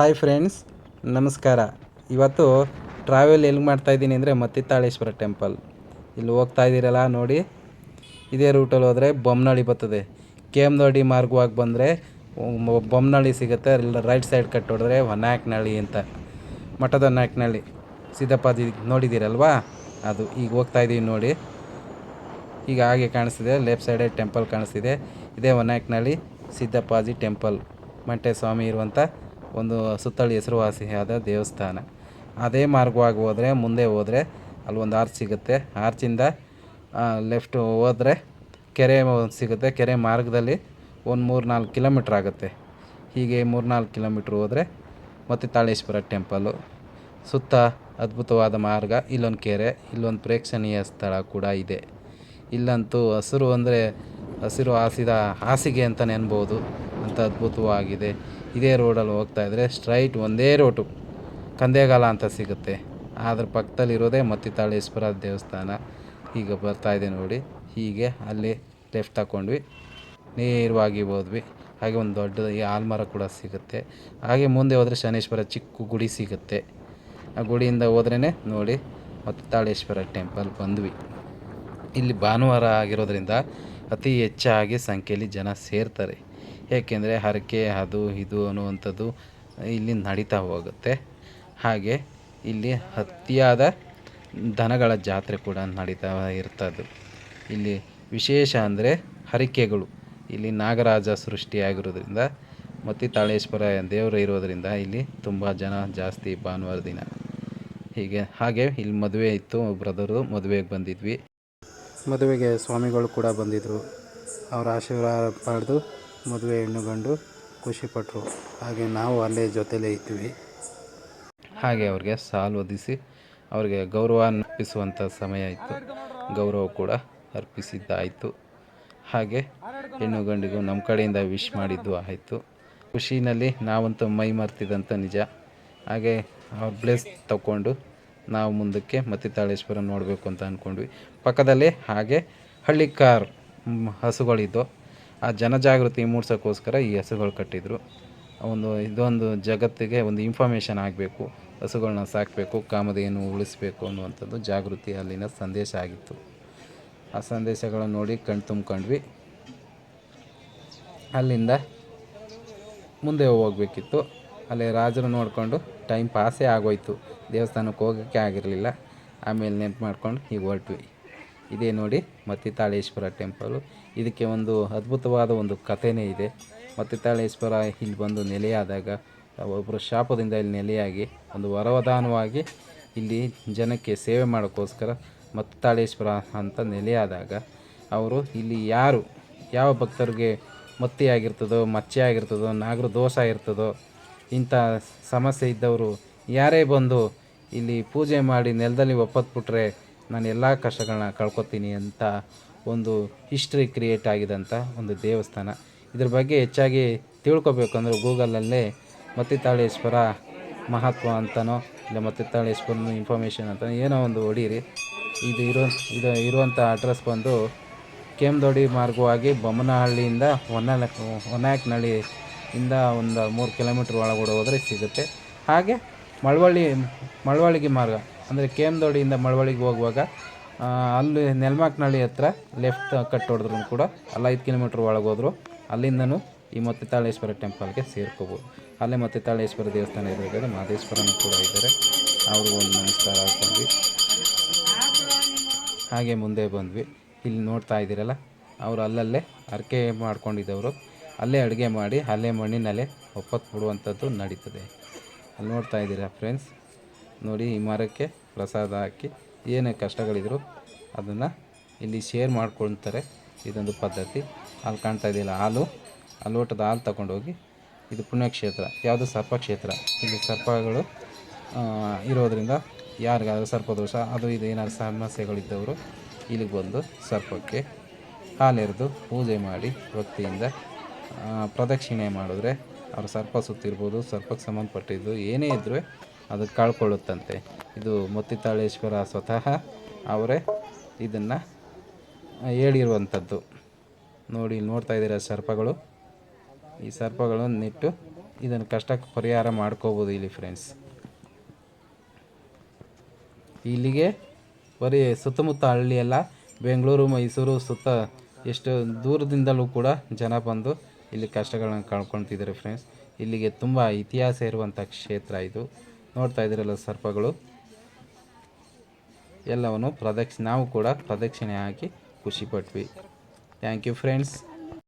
Hi friends ನಮಸ್ಕಾರ. ಇವತ್ತು travel ಎಲ್ಲಿ ಮಾಡ್ತಾಯಿದ್ದೀನಿ ಅಂದರೆ ಮತ್ತಿತ್ತಾಳೇಶ್ವರ ಟೆಂಪಲ್ ಇಲ್ಲಿ ಹೋಗ್ತಾ ಇದ್ದೀರಲ್ಲ ನೋಡಿ. ಇದೇ ರೂಟಲ್ಲಿ ಹೋದರೆ ಬೊಮ್ಮನಳ್ಳಿ ಬರ್ತದೆ. ಕೆ ಎಂ ದೊಡ್ಡಿ ಮಾರ್ಗವಾಗಿ ಬಂದರೆ ಬೊಮ್ಮನಳ್ಳಿ ಸಿಗುತ್ತೆ. ಅಲ್ಲಿ ರೈಟ್ ಸೈಡ್ ಕಟ್ ಹೊಡೆದ್ರೆ ಹೊನ್ನಾಕ್ನಳ್ಳಿ ಅಂತ. ಮಠದ ನಾಯಕನಹಳ್ಳಿ ಸಿದ್ದಪ್ಪಾಜಿ ನೋಡಿದ್ದೀರಲ್ವಾ? ಅದು ಈಗ ಹೋಗ್ತಾ ಇದ್ದೀವಿ ನೋಡಿ. ಈಗ ಹಾಗೆ ಕಾಣಿಸ್ತಿದೆ. ಲೆಫ್ಟ್ ಸೈಡೇ ಟೆಂಪಲ್ ಕಾಣಿಸ್ತಿದೆ. ಇದೇ ಹೊನ್ನಾಕ್ನಳ್ಳಿ ಸಿದ್ದಪ್ಪಾಜಿ ಟೆಂಪಲ್ ಮಂಟೆ ಸ್ವಾಮಿ ಇರುವಂಥ ಒಂದು ಸುತ್ತಳಿ ಹೆಸರುವಾಸಿಯಾದ ದೇವಸ್ಥಾನ. ಅದೇ ಮಾರ್ಗವಾಗಿ ಹೋದರೆ, ಮುಂದೆ ಹೋದರೆ ಅಲ್ಲಿ ಒಂದು ಆರ್ಚ್ ಸಿಗುತ್ತೆ ಆರ್ಚಿಂದ ಲೆಫ್ಟ್ ಹೋದರೆ ಕೆರೆ ಸಿಗುತ್ತೆ. ಕೆರೆ ಮಾರ್ಗದಲ್ಲಿ ಒಂದು ಮೂರು ನಾಲ್ಕು ಕಿಲೋಮೀಟ್ರ್ ಆಗುತ್ತೆ. ಹೀಗೆ ಮೂರು ನಾಲ್ಕು ಕಿಲೋಮೀಟ್ರ್ ಹೋದರೆ ಮತ್ತು ತಾಳೇಶ್ವರ ಟೆಂಪಲ್ಲು ಸುತ್ತ ಅದ್ಭುತವಾದ ಮಾರ್ಗ. ಇಲ್ಲೊಂದು ಕೆರೆ, ಇಲ್ಲೊಂದು ಪ್ರೇಕ್ಷಣೀಯ ಸ್ಥಳ ಕೂಡ ಇದೆ. ಇಲ್ಲಂತೂ ಹಸಿರು ಅಂದರೆ ಹಸಿರು ಹಾಸಿದ ಹಾಸಿಗೆ ಅಂತಲೇ ಅನ್ಬೋದು. ಅದ್ಭುತವಾಗಿದೆ. ಇದೇ ರೋಡಲ್ಲಿ ಹೋಗ್ತಾ ಇದ್ದರೆ ಸ್ಟ್ರೈಟ್ ಒಂದೇ ರೋಟು. ಕಂದೇಗಾಲ ಅಂತ ಸಿಗುತ್ತೆ. ಅದ್ರ ಪಕ್ಕದಲ್ಲಿರೋದೇ ಮತ್ತಿತಾಳೇಶ್ವರ ದೇವಸ್ಥಾನ. ಈಗ ಬರ್ತಾ ಇದೆ ನೋಡಿ. ಹೀಗೆ ಅಲ್ಲಿ ಲೆಫ್ಟ್ ತಗೊಂಡ್ವಿ ನೇರವಾಗಿ ಹೋದ್ವಿ. ಹಾಗೆ ಒಂದು ದೊಡ್ಡ ಈ ಆಲ್ಮರ ಕೂಡ ಸಿಗುತ್ತೆ. ಹಾಗೆ ಮುಂದೆ ಹೋದರೆ ಶನೇಶ್ವರ ಚಿಕ್ಕ ಗುಡಿ ಸಿಗುತ್ತೆ. ಆ ಗುಡಿಯಿಂದ ಹೋದ್ರೇ ನೋಡಿ ಮತ್ತಿತಾಳೇಶ್ವರ ಟೆಂಪಲ್ ಬಂದ್ವಿ. ಇಲ್ಲಿ ಭಾನುವಾರ ಆಗಿರೋದ್ರಿಂದ ಅತಿ ಹೆಚ್ಚಾಗಿ ಸಂಖ್ಯೆಯಲ್ಲಿ ಜನ ಸೇರ್ತಾರೆ. ಏಕೆಂದರೆ ಹರಕೆ ಅದು ಇದು ಅನ್ನುವಂಥದ್ದು ಇಲ್ಲಿ ನಡೀತಾ ಹೋಗುತ್ತೆ. ಹಾಗೆ ಇಲ್ಲಿ ಅತಿಯಾದ ದನಗಳ ಜಾತ್ರೆ ಕೂಡ ನಡೀತಾ ಇರ್ತದೆ ಇಲ್ಲಿ ವಿಶೇಷ ಅಂದರೆ ಹರಕೆಗಳು. ಇಲ್ಲಿ ನಾಗರಾಜ ಸೃಷ್ಟಿಯಾಗಿರೋದ್ರಿಂದ ಮತ್ತು ತಾಳೇಶ್ವರ ದೇವರು ಇರೋದರಿಂದ ಇಲ್ಲಿ ತುಂಬ ಜನ ಜಾಸ್ತಿ ಭಾನುವಾರ ದಿನ. ಹೀಗೆ, ಹಾಗೆ ಇಲ್ಲಿ ಮದುವೆ ಇತ್ತು, ಬ್ರದರು ಮದುವೆಗೆ ಬಂದಿದ್ವಿ. ಮದುವೆಗೆ ಸ್ವಾಮಿಗಳು ಕೂಡ ಬಂದಿದ್ದರು ಅವರ ಆಶೀರ್ವಾದ ಪಡೆದು ಮದುವೆ ಹೆಣ್ಣು ಗಂಡು ಖುಷಿಪಟ್ಟರು. ಹಾಗೆ ನಾವು ಅಲ್ಲೇ ಜೊತೆಲೇ ಇದ್ವಿ. ಹಾಗೆ ಅವ್ರಿಗೆ ಸಾಲು ಒದಿಸಿ ಅವ್ರಿಗೆ ಗೌರವ ಅರ್ಪಿಸುವಂಥ ಸಮಯ ಇತ್ತು. ಗೌರವ ಕೂಡ ಅರ್ಪಿಸಿದ್ದಾಯಿತು. ಹಾಗೆ ಹೆಣ್ಣು ಗಂಡಿಗೂ ನಮ್ಮ ಕಡೆಯಿಂದ ವಿಶ್ ಮಾಡಿದ್ದು ಆಯಿತು. ಖುಷಿನಲ್ಲಿ ನಾವಂತೂ ಮೈ ಮರ್ತಿದಂಥ ನಿಜ. ಹಾಗೆ ಅವ್ರ ಬ್ಲೆಸ್ ತಗೊಂಡು ನಾವು ಮುಂದಕ್ಕೆ ಮತ್ತಿತಾಳೇಶ್ವರ ನೋಡಬೇಕು ಅಂತ ಅಂದ್ಕೊಂಡ್ವಿ ಪಕ್ಕದಲ್ಲೇ ಹಾಗೆ ಹಳ್ಳಿ ಕಾರ್ ಹಸುಗಳಿದ್ದು ಆ ಜನಜಾಗೃತಿ ಮೂಡ್ಸೋಕ್ಕೋಸ್ಕರ ಈ ಹಸುಗಳು ಕಟ್ಟಿದ್ರು. ಒಂದು ಇದೊಂದು ಜಗತ್ತಿಗೆ ಒಂದು ಇನ್ಫಾರ್ಮೇಷನ್ ಆಗಬೇಕು ಹಸುಗಳನ್ನ ಸಾಕಬೇಕು, ಕಾಮಧೇನು ಉಳಿಸಬೇಕು ಅನ್ನುವಂಥದ್ದು ಜಾಗೃತಿ ಅಲ್ಲಿನ ಸಂದೇಶ ಆಗಿತ್ತು. ಆ ಸಂದೇಶಗಳನ್ನು ನೋಡಿ ಕಣ್ ತುಂಬ್ಕೊಂಡ್ವಿ. ಅಲ್ಲಿಂದ ಮುಂದೆ ಹೋಗ್ಬೇಕಿತ್ತು. ಅಲ್ಲಿ ರಾಜರು ನೋಡಿಕೊಂಡು ಟೈಮ್ ಪಾಸೇ ಆಗೋಯ್ತು. ದೇವಸ್ಥಾನಕ್ಕೆ ಹೋಗೋಕ್ಕೆ ಆಗಿರಲಿಲ್ಲ. ಆಮೇಲೆ ನೆನ್ಪು ಮಾಡ್ಕೊಂಡು ಈಗ ಹೊರಟ್ವಿ. ಇದೇ ನೋಡಿ ಮತ್ತಿತಾಳೇಶ್ವರ ಟೆಂಪಲು. ಇದಕ್ಕೆ ಒಂದು ಅದ್ಭುತವಾದ ಒಂದು ಕಥೆನೇ ಇದೆ. ಮತ್ತಿತಾಳೇಶ್ವರ ಇಲ್ಲಿ ಬಂದು ನೆಲೆಯಾದಾಗ ಒಬ್ಬರು ಶಾಪದಿಂದ ಇಲ್ಲಿ ನೆಲೆಯಾಗಿ, ಒಂದು ವರವಧಾನವಾಗಿ ಇಲ್ಲಿ ಜನಕ್ಕೆ ಸೇವೆ ಮಾಡೋಕ್ಕೋಸ್ಕರ ಮತ್ತಿತಾಳೇಶ್ವರ ಅಂತ ನೆಲೆಯಾದಾಗ, ಅವರು ಇಲ್ಲಿ ಯಾರು, ಯಾವ ಭಕ್ತರಿಗೆ ಮತ್ತಿ ಆಗಿರ್ತದೋ ಮಚ್ಚೆ ಆಗಿರ್ತದೋ ನಾಗರ ದೋಷ ಇರ್ತದೋ, ಇಂಥ ಸಮಸ್ಯೆ ಇದ್ದವರು ಯಾರೇ ಬಂದು ಇಲ್ಲಿ ಪೂಜೆ ಮಾಡಿ ನೆಲದಲ್ಲಿ ಒಪ್ಪತ್ಬಿಟ್ರೆ ನಾನು ಎಲ್ಲ ಕಷ್ಟಗಳನ್ನ ಕಳ್ಕೊತೀನಿ ಅಂತ ಒಂದು ಹಿಸ್ಟ್ರಿ ಕ್ರಿಯೇಟ್ ಆಗಿದಂಥ ಒಂದು ದೇವಸ್ಥಾನ. ಇದ್ರ ಬಗ್ಗೆ ಹೆಚ್ಚಾಗಿ ತಿಳ್ಕೊಬೇಕು ಅಂದರೆ ಗೂಗಲಲ್ಲೇ ಮತ್ತಿತಾಳೇಶ್ವರ ಮಹತ್ವ ಅಂತನೋ ಇಲ್ಲ ಮತ್ತಿತ್ತಾಳೇಶ್ವರನ ಇನ್ಫಾರ್ಮೇಷನ್ ಅಂತ ಏನೋ ಒಂದು ಹೊಡೀರಿ. ಇದು ಇರೋ, ಇದು ಇರುವಂಥ ಅಡ್ರೆಸ್ ಬಂದು ಕೆಮ್ದೊಡಿ ಮಾರ್ಗವಾಗಿ ಬೊಮ್ಮನಹಳ್ಳಿಯಿಂದ ಹೊನ್ನಾಳ ಹೊನ್ನಾಕ್ನಹಳ್ಳಿ ಇಂದ ಒಂದು ಮೂರು ಕಿಲೋಮೀಟ್ರ್ ಒಳಗಡೆ ಹೋದರೆ ಸಿಗುತ್ತೆ. ಹಾಗೆ ಮಳವಳ್ಳಿ, ಮಳವಳ್ಳಿಗೆ ಮಾರ್ಗ. ಅಂದರೆ ಕೆ ಎಂ ದೋಡಿಯಿಂದ ಮಳವಳ್ಳಿಗೆ ಹೋಗುವಾಗ ಅಲ್ಲಿ ನೆಲ್ಮಾಕ್ನಳ್ಳಿ ಹತ್ರ ಲೆಫ್ಟ್ ಕಟ್ ಹೊಡೆದ್ರು ಕೂಡ ಅಲ್ಲಿ ಐದು ಕಿಲೋಮೀಟ್ರ್ ಒಳಗೆ ಹೋದ್ರು. ಅಲ್ಲಿಂದನೂ ಈ ಮತ್ತಿತಾಳೇಶ್ವರ ಟೆಂಪಲ್ಗೆ ಸೇರ್ಕೋಬೋದು. ಅಲ್ಲೇ ಮತ್ತಿತಾಳೇಶ್ವರ ದೇವಸ್ಥಾನ ಇರಬೇಕಾದ್ರೆ ಮಹದೇಶ್ವರನೂ ಕೂಡ ಇದ್ದಾರೆ. ಅವ್ರಿಗೂ ಒಂದು ನಮಸ್ಕಾರ ಹಾಕ್ಕೊಂಡ್ವಿ ಹಾಗೆ ಮುಂದೆ ಬಂದ್ವಿ. ಇಲ್ಲಿ ನೋಡ್ತಾ ಇದ್ದೀರಲ್ಲ, ಅವರು ಅಲ್ಲಲ್ಲೇ ಅರಕೆ ಮಾಡ್ಕೊಂಡಿದ್ದವರು. ಅಲ್ಲೇ ಅಡುಗೆ ಮಾಡಿ, ಅಲ್ಲೇ ಮಣ್ಣಿನಲ್ಲೇ ಒಪ್ಪತ್ತು ಬಿಡುವಂಥದ್ದು ನಡೀತದೆ. ಅಲ್ಲಿ ನೋಡ್ತಾ ಇದ್ದೀರಾ ಫ್ರೆಂಡ್ಸ್ ನೋಡಿ ಈ ಮರಕ್ಕೆ ಪ್ರಸಾದ ಹಾಕಿ ಏನೇ ಕಷ್ಟಗಳಿದ್ರು ಅದನ್ನು ಇಲ್ಲಿ ಶೇರ್ ಮಾಡ್ಕೊಳ್ತಾರೆ. ಇದೊಂದು ಪದ್ಧತಿ. ಅಲ್ಲಿ ಕಾಣ್ತಾ ಇದೆಯಲ್ಲ, ಹಾಲು. ಆ ಲೋಟದ ಹಾಲು ತಗೊಂಡೋಗಿ ಇದು ಪುಣ್ಯಕ್ಷೇತ್ರ, ಯಾವುದು ಸರ್ಪಕ್ಷೇತ್ರ ಇಲ್ಲಿ ಸರ್ಪಗಳು ಇರೋದರಿಂದ ಯಾರಿಗಾದ್ರೂ ಸರ್ಪದೋಷ ಅದು ಇದು ಏನಾದ್ರು ಸಮಸ್ಯೆಗಳಿದ್ದವರು ಇಲ್ಲಿಗೆ ಬಂದು ಸರ್ಪಕ್ಕೆ ಹಾಲೆರೆದು ಪೂಜೆ ಮಾಡಿ ಭಕ್ತಿಯಿಂದ ಪ್ರದಕ್ಷಿಣೆ ಮಾಡಿದ್ರೆ ಅವ್ರ ಸರ್ಪ ಸುತ್ತಿರ್ಬೋದು, ಸರ್ಪಕ್ಕೆ ಸಂಬಂಧಪಟ್ಟಿದ್ದು ಏನೇ ಇದ್ರೂ ಅದು ಕಳ್ಕೊಳ್ಳುತ್ತಂತೆ. ಇದು ಮುತ್ತಿತಾಳೇಶ್ವರ ಸ್ವತಃ ಅವರೇ ಇದನ್ನು ಹೇಳಿರುವಂಥದ್ದು. ನೋಡಿ, ನೋಡ್ತಾ ಇದ್ದೀರ ಸರ್ಪಗಳು? ಈ ಸರ್ಪಗಳನ್ನು ನೆಟ್ಟು ಇದನ್ನು ಕಷ್ಟಕ್ಕೆ ಪರಿಹಾರ ಮಾಡ್ಕೋಬೋದು ಇಲ್ಲಿ ಫ್ರೆಂಡ್ಸ್ ಇಲ್ಲಿಗೆ ಬರೀ ಸುತ್ತಮುತ್ತ ಹಳ್ಳಿಯೆಲ್ಲ ಬೆಂಗಳೂರು, ಮೈಸೂರು ಸುತ್ತ ಎಷ್ಟು ದೂರದಿಂದಲೂ ಕೂಡ ಜನ ಬಂದು ಇಲ್ಲಿ ಕಷ್ಟಗಳನ್ನು ಕಳ್ಕೊತಿದ್ದಾರೆ ಫ್ರೆಂಡ್ಸ್ ಇಲ್ಲಿಗೆ ತುಂಬ ಇತಿಹಾಸ ಇರುವಂಥ ಕ್ಷೇತ್ರ ಇದು. ನೋಡ್ತಾ ಇದ್ದೀರಲ್ಲ ಸರ್ಪಗಳು? ಎಲ್ಲವನ್ನು ಪ್ರದಕ್ಷಿಣೆ ನಾವು ಕೂಡ ಪ್ರದಕ್ಷಿಣೆ ಹಾಕಿ ಖುಷಿಪಟ್ವಿ. Thank you friends